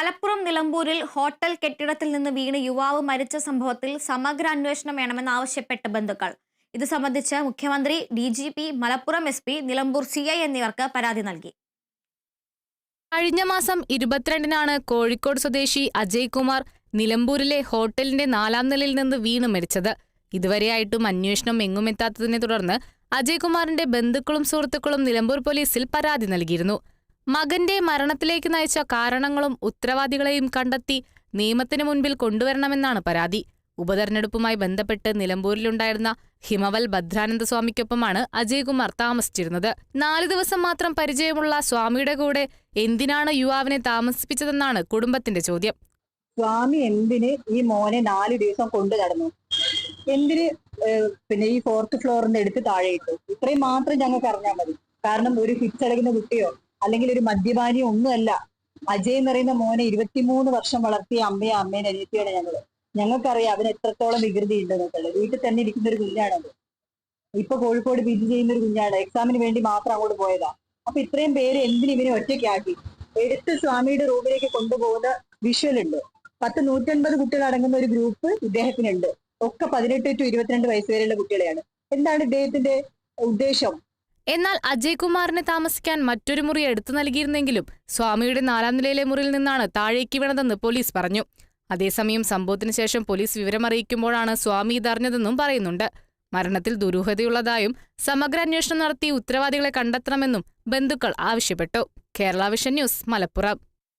മലപ്പുറം നിലമ്പൂരിൽ ഹോട്ടൽ കെട്ടിടത്തിൽ നിന്ന് വീണ് യുവാവ് മരിച്ച സംഭവത്തിൽ സമഗ്ര അന്വേഷണം വേണമെന്നാവശ്യപ്പെട്ട ബന്ധുക്കൾ. ഇത് സംബന്ധിച്ച് മുഖ്യമന്ത്രി D G P Malappuram S P Nilambur C I എന്നിവർക്ക് പരാതി നൽകി. കഴിഞ്ഞ മാസം ഇരുപത്തിരണ്ടിനാണ് കോഴിക്കോട് സ്വദേശി അജയ് കുമാർ നിലമ്പൂരിലെ ഹോട്ടലിന്റെ നാലാം നിലയിൽ നിന്ന് വീണ് മരിച്ചത്. ഇതുവരെയായിട്ടും അന്വേഷണം എങ്ങുമെത്താത്തതിനെ തുടർന്ന് അജയ്കുമാറിന്റെ ബന്ധുക്കളും സുഹൃത്തുക്കളും നിലമ്പൂർ പോലീസിൽ പരാതി നൽകിയിരുന്നു. മകന്റെ മരണത്തിലേക്ക് നയിച്ച കാരണങ്ങളും ഉത്തരവാദികളെയും കണ്ടെത്തി നിയമത്തിന് മുൻപിൽ കൊണ്ടുവരണമെന്നാണ് പരാതി. ഉപതെരഞ്ഞെടുപ്പുമായി ബന്ധപ്പെട്ട് നിലമ്പൂരിലുണ്ടായിരുന്ന ഹിമവൽ ഭദ്രാനന്ദ സ്വാമിക്കൊപ്പമാണ് അജയ്കുമാർ താമസിച്ചിരുന്നത്. നാല് ദിവസം മാത്രം പരിചയമുള്ള സ്വാമിയുടെ കൂടെ എന്തിനാണ് യുവാവിനെ താമസിപ്പിച്ചതെന്നാണ് കുടുംബത്തിന്റെ ചോദ്യം. സ്വാമി എന്തിന് ഈ മോനെ നാല് ദിവസം കൊണ്ടു നടന്നു എന്തിന് പിന്നെ ഈ ഫോർത്ത് ഫ്ലോറിന്റെ അടുത്ത് താഴെ ഇട്ടു? ഇത്രയും മാത്രം ഞങ്ങൾക്ക് അറിഞ്ഞാൽ മതി. കാരണം ഒരു ഹിറ്റ്സ് അടയ്ക്കുന്ന കുട്ടിയോ? അല്ലെങ്കിൽ ഒരു മദ്യപാനി ഒന്നുമല്ല. അജയ് എന്ന് പറയുന്ന മോനെ ഇരുപത്തിമൂന്ന് വർഷം വളർത്തിയ അമ്മയും അമ്മേനെ അനിയത്തിയാണ് ഞങ്ങൾ. ഞങ്ങൾക്കറിയാം അവന് എത്രത്തോളം വികൃതി ഉണ്ടെന്നൊക്കെയുള്ളത് വീട്ടിൽ തന്നെ ഇരിക്കുന്ന ഒരു കുഞ്ഞാണത് ഇപ്പൊ കോഴിക്കോട് പി ചെയ്യുന്ന ഒരു കുഞ്ഞാണ്. എക്സാമിന് വേണ്ടി മാത്രം അങ്ങോട്ട് പോയതാ. അപ്പൊ ഇത്രയും പേര് എന്തിന് ഇവനെ ഒറ്റയ്ക്കാക്കി? എടുത്ത് സ്വാമിയുടെ റൂമിലേക്ക് കൊണ്ടുപോകുന്ന വിഷ്വൽ ഉണ്ട്. പത്ത് നൂറ്റൻപത് കുട്ടികൾ അടങ്ങുന്ന ഒരു ഗ്രൂപ്പ് ഇദ്ദേഹത്തിനുണ്ട്. ഒക്കെ പതിനെട്ട് ടു ഇരുപത്തിരണ്ട് വയസ്സ് വരെയുള്ള കുട്ടികളെയാണ്. എന്താണ് ഇദ്ദേഹത്തിന്റെ ഉദ്ദേശം? എന്നാൽ അജയ് കുമാറിനെ താമസിക്കാൻ മറ്റൊരു മുറി എടുത്തു നൽകിയിരുന്നെങ്കിലും സ്വാമിയുടെ നാലാം നിലയിലെ മുറിയിൽ നിന്നാണ് താഴേക്ക് വീണതെന്ന് പോലീസ് പറഞ്ഞു. അതേസമയം സംഭവത്തിന് ശേഷം പോലീസ് വിവരമറിയിക്കുമ്പോഴാണ് സ്വാമി ഇതറിഞ്ഞതെന്നും പറയുന്നുണ്ട്. മരണത്തിൽ ദുരൂഹതയുള്ളതായും സമഗ്ര അന്വേഷണം നടത്തി ഉത്തരവാദികളെ കണ്ടെത്തണമെന്നും ബന്ധുക്കൾ ആവശ്യപ്പെട്ടു. Kerala vision news Malappuram.